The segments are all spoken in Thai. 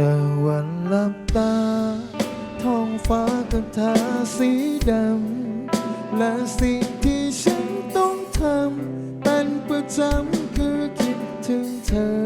แต่วันหลับตา ท้องฟ้าก็ทาสีดำ และสิ่งที่ฉันต้องทำ เป็นประจำคือคิดถึงเธอ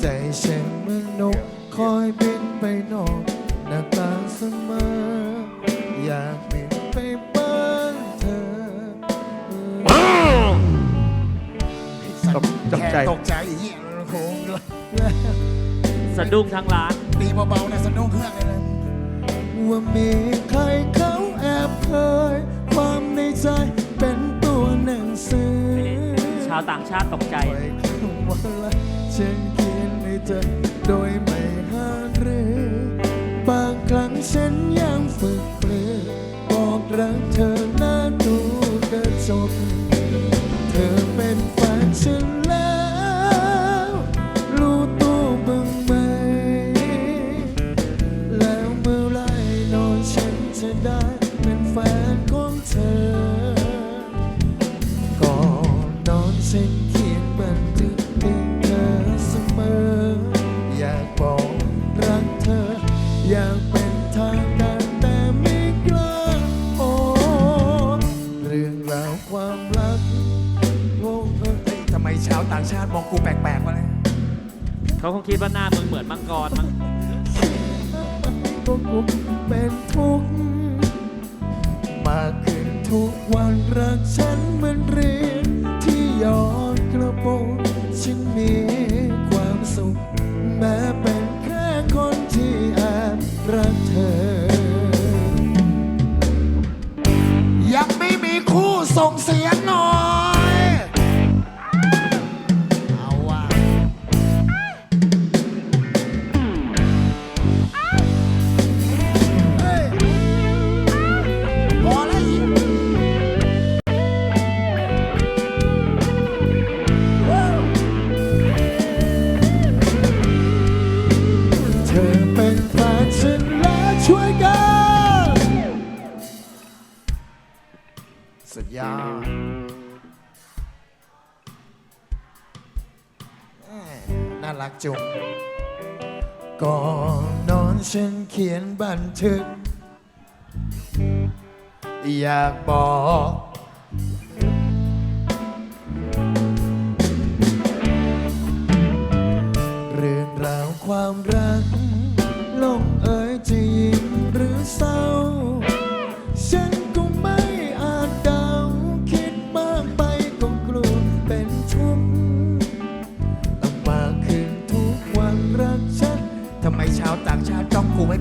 ใจฉันเหมือนนกคอยบินไปนอกหน้าต่างเสมอ อยากบินไปบ้านเธอ ตกตกใจแขตกใจอีเหี้ยโค้งด้วย สะดุ้งทั้งร้าน ตีเบาๆนะสนุกเครื่องเลยนะว่ามีใครเขาแอบเคยความในใจเป็นตัวหนังสือชาวต่างชาติตกใจไว้คำว่ารักฉันเขียนให้เธอโดยไม่หาหรือบางครั้งฉันยังฝึกปลือบอกรักเธอ ฉันเขียนบันทึกถึงเธอเสมอ อยากบอกรักเธอ อยากเป็นทางการแต่ไม่กล้าโอ้เรื่องราวความรักโอ้เฮ้ยทำไมชาวต่างชาติมองกูแปลกๆวะเนี่ยเขาคงคิดว่าหน้ามึงเหมือนมังกรมั้งก็กุเป็นทุกข์มากขึ้นทุกวันรักฉันเหมือนเรีย น จุงก่อนนอนฉันเขียนบันทึก อยากบอก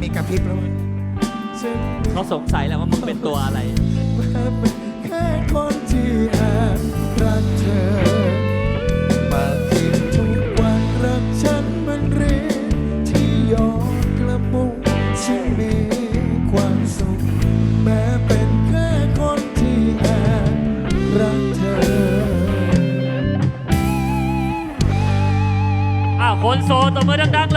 ม่มีกระพริบแล้ววะฉันเขาสงสัยแหละว่ามึงเป็นตัวอะไรแค่เป็นแค่คนที่แอบรักเธอ มาขึ้นทุกวันรักฉันเหมันเรียนที่ยอดกระปุกฉันมีความสุข แม้เป็นแค่คนที่แอบรักเธอ อ้าวคนโซตบมือดังๆเ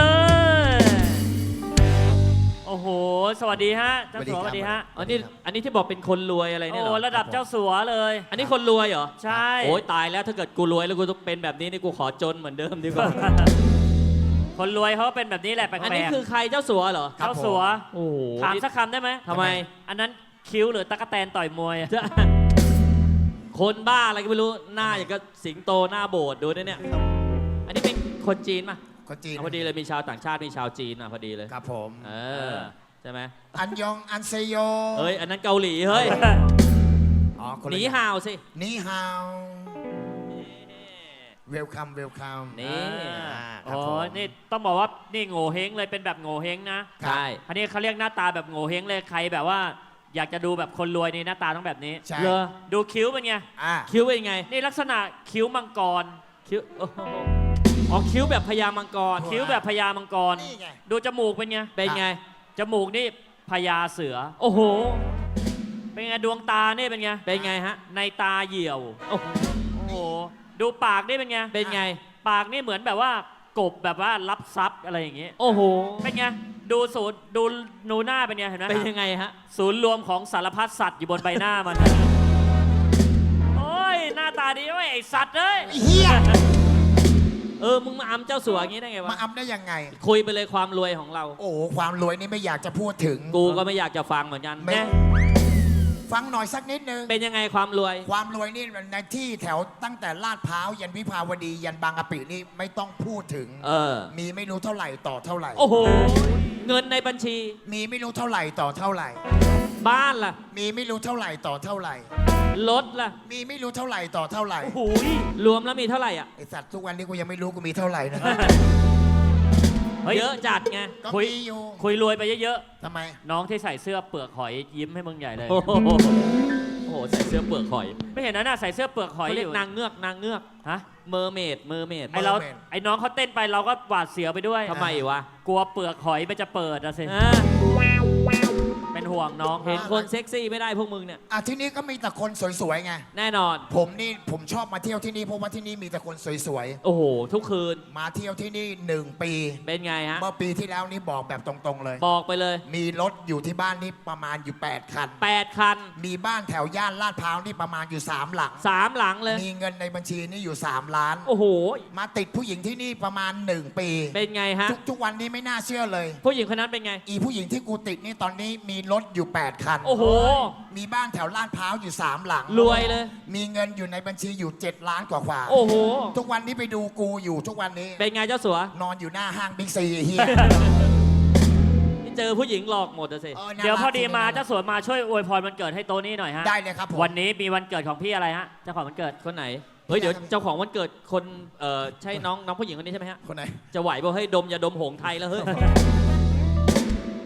ลย โอ้โห สวัสดีฮะ เจ้าสัวสวัสดีฮะอันนี้อันนี้ที่บอกเป็นคนรวยอะไรเนี่ยเหรโอ้อระดับเจ้าสัวเลย อันนี้คนรวยเหรอใช่ โอ้ยตายแล้วถ้าเกิดกูรวยแล้วกูต้องเป็นแบบนี้นี่กูขอจนเหมือนเดิมดีกว่า คนรวยเขาเป็นแบบนี้แหละแปลกๆอันนี้คือใครเจ้าสัวเหรอเจ้าสัว โอ้โห ถามนี่สักคำได้ไหมทำไม อันนั้นคิ้วหรือตะกแตนต่อยมวยอะจะคนบ้าอะไรก็ไม่รู้หน้าอย่างกับสิงโตหน้าโบสถ์ดูด้วยเนี่ย อันนี้เป็นคนจีนป่ะ คนจีนเอาพอดีเลยมีชาวต่างชาติมีชาวจีนอะพอดีเลยครับผมเออใช่ไหมอันยองอันเซโยเฮ้ยอันนั้นเกาหลีเฮ้ยอ๋อคนหละนีห่าวสินี่ฮาว เวลคัมเวลคัม นี่โอ้นี่ต้องบอกว่านี่โง่เฮงเลยเป็นแบบโง่เฮงนะใช่อันนี้เขาเรียกหน้าตาแบบโง่เฮงเลยใครแบบว่า อยากจะดูแบบคนรวยนี่หน้าตาต้องแบบนี้ ใช่ เลอดูคิ้วเป็นไงอ่าคิ้วเป็นไงนี่ลักษณะคิ้วมังกร คิ้วโอ้โห อ๋อคิ้วแบบพญามังกร คิ้วแบบพญามังกร นี่ไง ดูจมูกเป็นไง เป็นไง จมูกนี่พญาเสือ โอ้โห เป็นไงดวงตานี่เป็นไง เป็นไงฮะ ในตาเหี่ยว โอ้โหโอ้โห ดูปากนี่เป็นไง เป็นไง ปากนี่เหมือนแบบว่ากบแบบว่ารับทรัพย์อะไรอย่างเงี้ยโอ้โห เป็นไง ดูสูตรดูนูหน้าเป็นไงเห็นไหมเป็นยังไงฮะ ศูนย์รวมของสารพัดสัตว์อยู่บนใบหน้ามัน โอ้ยหน้าตาดีเว้ยไอสัตว์เอ้ยไอ้เฮีย เออมึงมาอำเจ้าสัวอย่างนี้ได้ไงมาวะอำได้ยังไง คุยไปเลยความรวยของเรา โอ้โหความรวยนี่ไม่อยากจะพูดถึง กูก็ไม่อยากจะฟังเหมือนกันไม่แน่ฟังหน่อยสักนิดนึง เป็นยังไงความรวย ความรวยนี่ในที่แถวตั้งแต่ลาดพร้าวยันวิภาวดี ยันบางกะปินี่ไม่ต้องพูดถึง เออ มีไม่รู้เท่าไหร่ต่อเท่าไหร่ โอ้โห เงินในบัญชี มีไม่รู้เท่าไหร่ต่อเท่าไหร่ บ้านล่ะ มีไม่รู้เท่าไหร่ต่อเท่าไหร่ รถล่ะมีไม่รู้เท่าไหร่ต่อเท่าไหร่ โอ้โหรวมแล้วมีเท่าไหร่อะ ไอสัตว์ทุกวันนี้กูยังไม่รู้กูมีเท่าไหร่นะ เฮ้ย เยอะจัดไง ก็คุย มีอยู่คุยรวยไปเยอะทำไม ๆ น้องที่ใส่เสื้อเปลือกหอยยิ้มให้มึงใหญ่เลย โอ้โหโอ้โหใส่เสื้อเปลือกหอยไม่เห็นนะน่ะใส่เสื้อเปลือกหอยเขาอเรียกยู่นางเงือกนางเงือกฮะ เมอร์เมดเมอร์เมดไอเรา Mermaid ไอน้องเขาเต้นไปเราก็หวาดเสียวไปด้วย ทำไมวะกลัวเปลือกหอยมันจะเปิดอะสิ อ่าเป็น ห่วงน้อง เห็นคนเซ็กซี่ไม่ได้พวกมึงเนี่ย อะที่นี่ก็มีแต่คนสวยๆไง แน่นอน ผมนี่ผมชอบมาเที่ยวที่นี่เพราะว่าที่นี่มีแต่คนสวยโอ้โห ทุกคืน ๆ มาเที่ยวที่นี่หนึ่งปี เป็นไงฮะ เมื่อปีที่แล้วนี่บอกแบบตรงๆเลย บอกไปเลย มีรถอยู่ที่บ้านนี่ประมาณอยู่ 8 คัน 8 คัน มีบ้านแถวย่านลาดพร้าวนี่ประมาณอยู่ 3 หลัง 3 หลังเลย มีเงินในบัญชีนี่อยู่ 3 ล้าน โอ้โห มาติดผู้หญิงที่นี่ประมาณ 1 ปีเป็นไงฮะ ทุกทุกวันนี้ไม่น่าเชื่อเลย ผู้หญิงคนนั้นเป็นไง อีผู้หญิงที่กูติดนี่ตอนนี้มีรถอยู่ 8 คัน โอ้โห มีบ้านแถวลาดพร้าวอยู่ 3 หลังรวยเลย มีเงินอยู่ในบัญชีอยู่ 7 ล้านกว่าๆโอ้โห ทุกวันนี้ไปดูกูอยู่ทุกวันนี้ เป็นไงเจ้าสัวนอนอยู่หน้าห้างบิ๊กซีเฮียนี่เจอผู้หญิงหลอกหมดอะสิออน่าเดี๋ยวรักพอดีจริงๆมาน่รักเจ้าสวนมาช่วยอวยพรวันเกิดให้โตนี่หน่อยฮะ ได้เลยครับผม วันนี้มีวันเกิดของพี่อะไรฮะ เจ้าของวันเกิด คนไหน เฮ้ย เดี๋ยวเจ้าของวันเกิดคน เอ่อ ใช่น้องน้องผู้หญิงคนนี้ใช่ไหมฮะ คนไหน จะไหวบ่เฮ้ยดมยาดมหงไทยแล้วเฮ้ย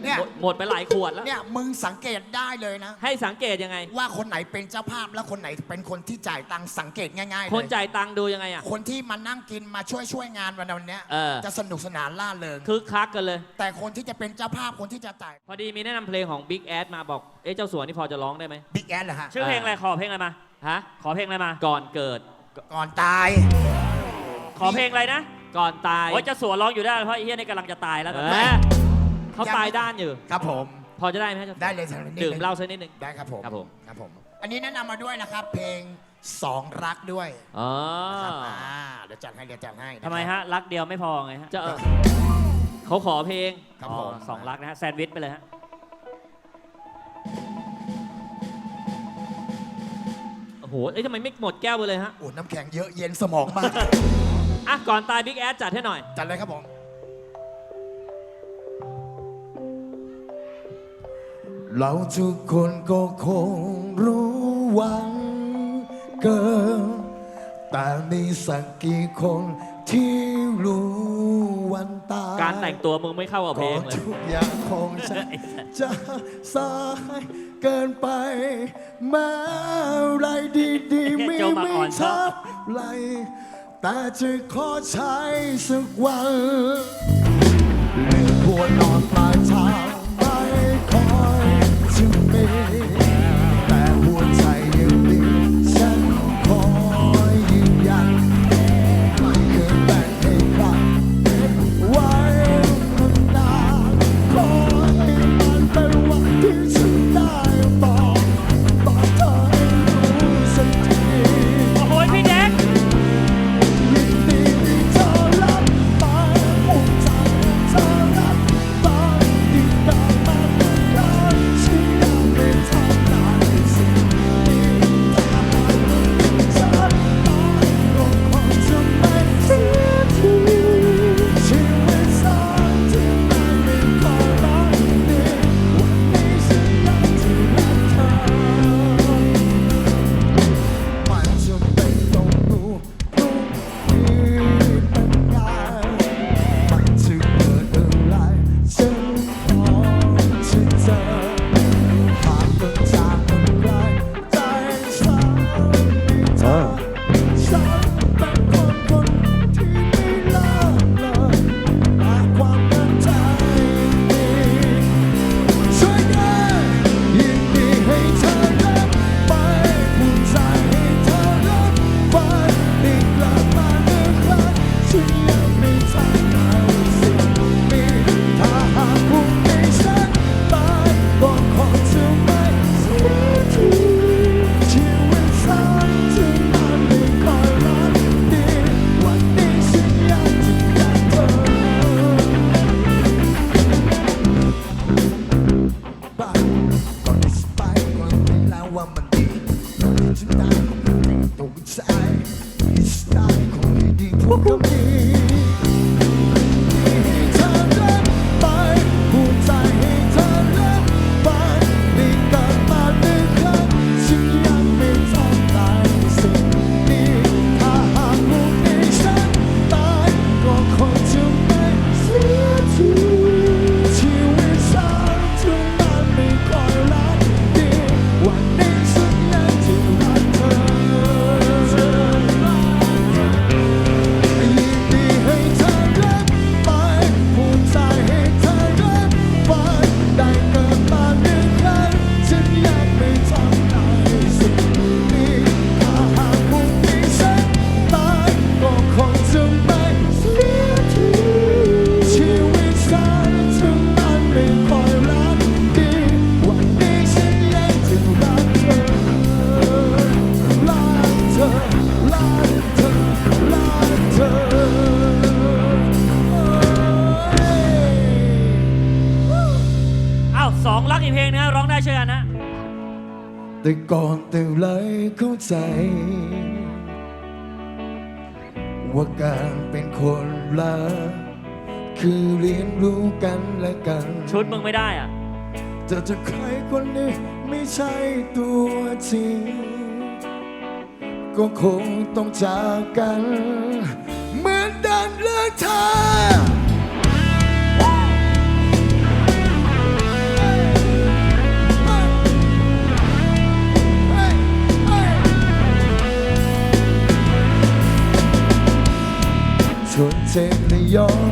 เนี่ย หมดหมดไปหลายขวดแล้ว เนี่ยมึงสังเกตได้เลยนะ ให้สังเกตยังไง ว่าคนไหนเป็นเจ้าภาพและคนไหนเป็นคนที่จ่ายตังค์สังเกตง่ายๆคนเลยจ่ายตังค์ดูยังไงอะคนที่มานั่งกินมาช่วยช่วยงานวันวันเนี้ยเออ จะสนุกสนานล่าเริงคึกคักกันเลย แต่คนที่จะเป็นเจ้าภาพคนที่จะจ่ายพอดีมีแนะนำเพลงของ Big Ad มาบอก เอ๊ะเจ้าสัวนี่พอจะร้องได้ไหม บิ๊กแอดเหรอฮะชื่อเพลงอะไรขอเพลงอะไรมา ฮะ ขอเพลงอะไรมา ก่อนเกิด ก่อนตายขอเพลงอะไรนะก่อนตาย โอ้ยเจ้าสัวร้องอยู่ได้เพราะไอ้เฮียนี่กำลังจะตายแล้วเอตอนนี้อ เขาตายด้านอยู่ ครับผม พอจะได้ไหมครับได้เลยสักนิดนึง ดื่มเหล้าสักนิดหนึ่งได้ครับผมครับผม ครับผม อันนี้แนะนำมาด้วยนะครับ เพลงสองรักด้วยอ๋อนะครับอ่าเดี๋ยวจัดให้เดี๋ยวจัดให้นคทำรับไมฮะ รักเดียวไม่พอไงฮะจะเออเขาขอเพลงครับอ๋อผมสองรักนะฮะแซนด์วิชไปเลยฮะ โอ้โหเอ้ยทำไมไม่หมดแก้วไปเลยฮะโอ้น้ำแข็งเยอะเย็นสมองมาก อะ ก่อนตาย Big Ad จัดให้หน่อย จัดเลยครับผม เราทุกคนก็คงรู้หวังเกินแต่มีสักกี่คนที่รู้วันตายการแต่งตัวมึงไม่เข้ากับเพลงเลย ทุกอย่างของฉันจะสายเกินไปแม้อะไรดีๆไม่โจมาไม่อ่อนชอทับบไหลแต่จะขอใช้สักวันเลือกหัวนอนปลาย สองรักอีกเพลงนะร้องได้เช่นกันะแต่ก่อนแต่เลยเข้าใจ ว่าการเป็นคนรักคือเรียนรู้กันและกัน ชุดมึงไม่ได้อะจะจะใครคนนี้ไม่ใช่ตัวจริง ก็คงต้องจากกัน เหมือนดันเลือกทาง failure